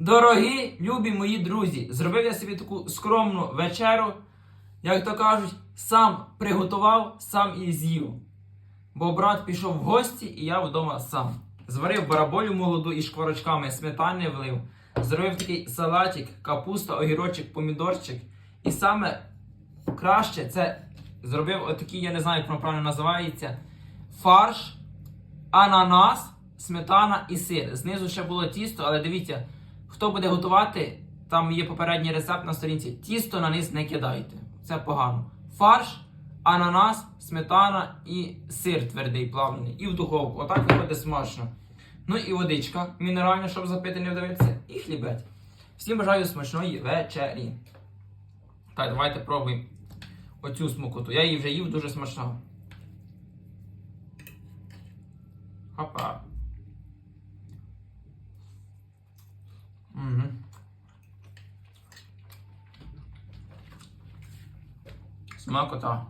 Дорогі, любі мої друзі, зробив я собі таку скромну вечеру, як то кажуть, сам приготував, сам і з'їв. Бо брат пішов в гості, і я вдома сам. Зварив бараболю молоду із шкварочками, сметани влив. Зробив такий салатик, капуста, огірочок, помідорчик. І саме краще це зробив отакий, я не знаю, як воно правильно називається. Фарш, ананас, сметана і сир. Знизу ще було тісто, але дивіться, хто буде готувати, там є попередній рецепт на сторінці. Тісто на низ не кидайте. Це погано. Фарш, ананас, сметана і сир твердий плавлений. І в духовку. Отак виходить смачно. Ну і водичка мінеральна, щоб запити, не вдавитися, і хлібець. Всім бажаю смачної вечері. Так, давайте пробуємо оцю смакоту. Я її вже їв дуже смачно. Хопа. Смакота.